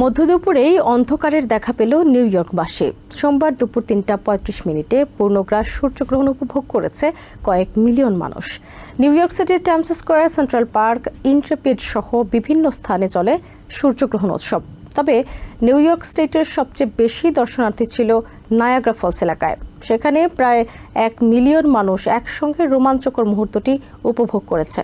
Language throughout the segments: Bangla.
মধ্যদুপুরেই অন্ধকারের দেখা পেল নিউ ইয়র্কবাসী। সোমবার দুপুর তিনটা পঁয়ত্রিশ মিনিটে পূর্ণগ্রাস সূর্যগ্রহণ উপভোগ করেছে কয়েক মিলিয়ন মানুষ। নিউ ইয়র্ক সিটির Times Square, Central Park, Intrepid সহ বিভিন্ন স্থানে চলে সূর্যগ্রহণ উৎসব। তবে নিউ ইয়র্ক স্টেটের সবচেয়ে বেশি দর্শনার্থী ছিল নায়াগ্রা ফলস এলাকায়। সেখানে প্রায় এক মিলিয়ন মানুষ একসঙ্গে রোমাঞ্চকর মুহূর্তটি উপভোগ করেছে।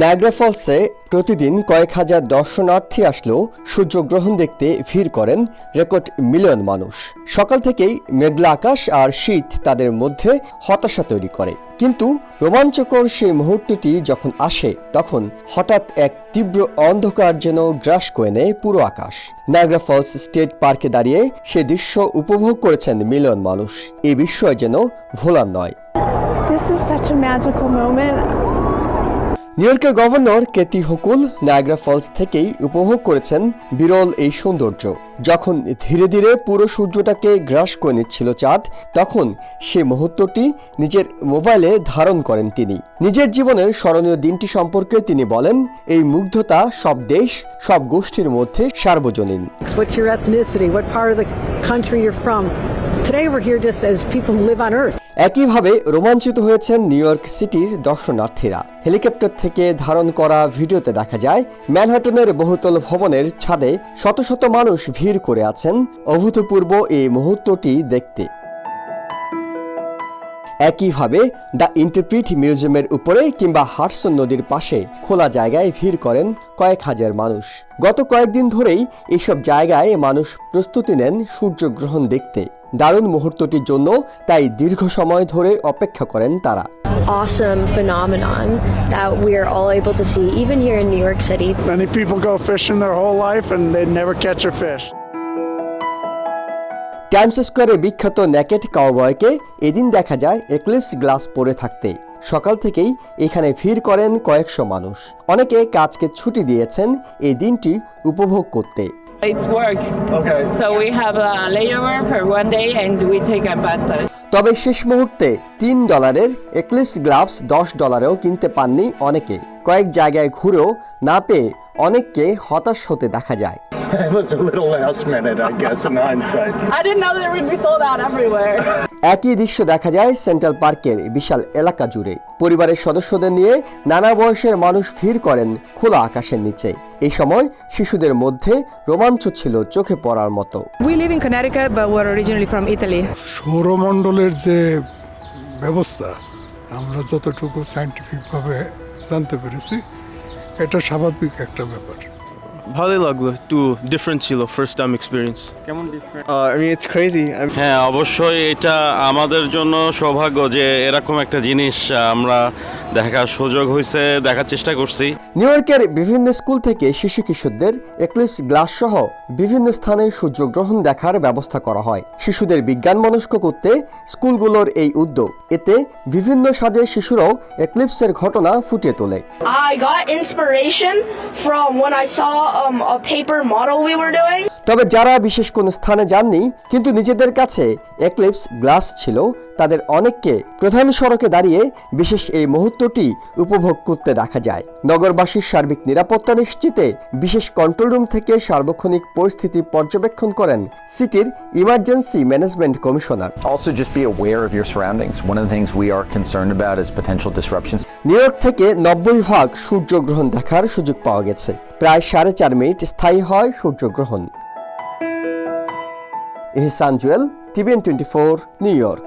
নায়াগ্রা ফলসে প্রতিদিন কয়েক হাজার দর্শনার্থী আসলেও সূর্যগ্রহণ দেখতে ভিড় করেন রেকর্ড মিলিয়ন মানুষ। সকাল থেকেই মেঘলা আকাশ আর শীত তাদের মধ্যে হতাশা তৈরি করে। কিন্তু রোমাঞ্চকর সেই মুহূর্তটি যখন আসে, তখন হঠাৎ এক তীব্র অন্ধকার যেন গ্রাস করে নেয় পুরো আকাশ। নায়াগ্রা ফলস স্টেট পার্কে দাঁড়িয়ে সে দৃশ্য উপভোগ করেছেন মিলিয়ন মানুষ। এই বিস্ময় যেন ভোলার নয়। This is such a magical moment. New ইয়র্কের governor Kathy Hochul Niagara Falls থেকেই উপভোগ করেছেন বিরল এই সৌন্দর্য যখন ধীরে ধীরে পুরো সূর্যটাকে গ্রাস করে নিচ্ছিল চাঁদ, তখন সে মুহূর্তটি নিজের মোবাইলে ধারণ করেন তিনি নিজের জীবনের স্মরণীয় দিনটি সম্পর্কে তিনি বলেন, এই মুগ্ধতা সব দেশ, সব গোষ্ঠীর মধ্যে সার্বজনীন? Today we're here just as people who live on Earth. একইভাবে রোমাঞ্চিত হয়েছেন নিউ ইয়র্ক সিটির দর্শনার্থীরা। হেলিকপ্টার থেকে ধারণ করা ভিডিওতে দেখা যায় ম্যানহাটনের বহুতল ভবনের ছাদে শত শত মানুষ ভিড় করে আছেন। অভূতপূর্ব এই মুহূর্তটি দেখতে। একইভাবে দ্য ইন্টারপ্রিট মিউজিয়ামের উপরে কিংবা হাটসন নদীর পাশে খোলা জায়গায় ভিড় করেন কয়েক হাজার মানুষ গত কয়েকদিন ধরেই এইসব জায়গায় মানুষ প্রস্তুতি নেন সূর্যগ্রহণ দেখতে দারুণ মুহূর্তটির জন্য তাই দীর্ঘ সময় ধরে অপেক্ষা করেন তারা awesome phenomenon that we're all able to see, even here in New York City. Many people go fishing their whole life and they never catch a fish. Times স্কোয়ারে বিখ্যাত ন্যাকেট কাউবয়কে এদিন দেখা যায় এক্লিপস গ্লাস পরে থাকতে সকাল থেকেই এখানে ভিড় করেন কয়েকশো মানুষ অনেকে কাজকে ছুটি দিয়েছেন এই দিনটি উপভোগ করতে It's work. Okay. So we have a layover for one day and we take advantage. তবে শেষ মুহূর্তে তিন ডলারের এক্লিপস গ্লাভস দশ ডলারেও কিনতে পাননি অনেকে কয়েক জায়গায় ঘুরেও না পেয়ে অনেককে হতাশ হতে দেখা যায় It was a little last minute, I guess, in hindsight. I didn't know that it would be sold out everywhere. একই দৃশ্য দেখা যায় সেন্ট্রাল পার্কের বিশাল এলাকা জুড়ে পরিবারের সদস্যদের নিয়ে নানা বয়সের মানুষ ভিড় করেন খোলা আকাশের নিচে এই সময় শিশুদের মধ্যে রোমাঞ্চ ছিল চোখে পড়ার মতো We live in Connecticut, but we're originally from Italy. সৌরমণ্ডলের যে ব্যবস্থা আমরা যতটুকু সাইন্টিফিকভাবে জানতে পেরেছি এটা স্বাভাবিক একটা ব্যাপার ভালোই লাগল একটু ডিফারেন্ট ছিল ফার্স্ট টাইম এক্সপিরিয়েন্স কেমন ডিফারেন্ট আই ইটস ক্রেজি হ্যাঁ অবশ্যই এটা আমাদের জন্য সৌভাগ্য যে এরকম একটা জিনিস আমরা দেখার সুযোগ হয়েছে দেখার চেষ্টা করছি। নিউ ইয়র্কের বিভিন্ন স্কুল থেকে শিশু কিশোরদের এক্লিপস গ্লাস সহ বিভিন্ন স্থানে সূর্যগ্রহণ দেখার ব্যবস্থা করা হয়। শিশুদের বিজ্ঞান মনস্ক করতে স্কুলগুলোর এই উদ্যোগ। এতে বিভিন্ন সাজে শিশুরাও এক্লিপসের ঘটনা ফুটিয়ে তোলে। I got inspiration from when I saw um, a paper model we were doing. তবে যারা বিশেষ কোনো স্থানে যাননি কিন্তু নিজেদের কাছে এক্লিপস গ্লাস ছিল তাদের অনেককে প্রধান সড়কে দাঁড়িয়ে বিশেষ এই মুহূর্তটি উপভোগ করতে দেখা যায়। নগরবাসীর সার্বিক নিরাপত্তা নিশ্চিতে বিশেষ কন্ট্রোল রুম থেকে সার্বক্ষণিক পরিস্থিতি পর্যবেক্ষণ করেন সিটির emergency management commissioner Also, just be aware of your surroundings. One of the things we are concerned about is potential disruptions. New York থেকে নব্বই ভাগ সূর্যগ্রহণ দেখার সুযোগ পাওয়া গেছে। প্রায় সাড়ে চার মিনিট স্থায়ী হয় সূর্যগ্রহণ। Ehsan Jewel TVN twenty four New York.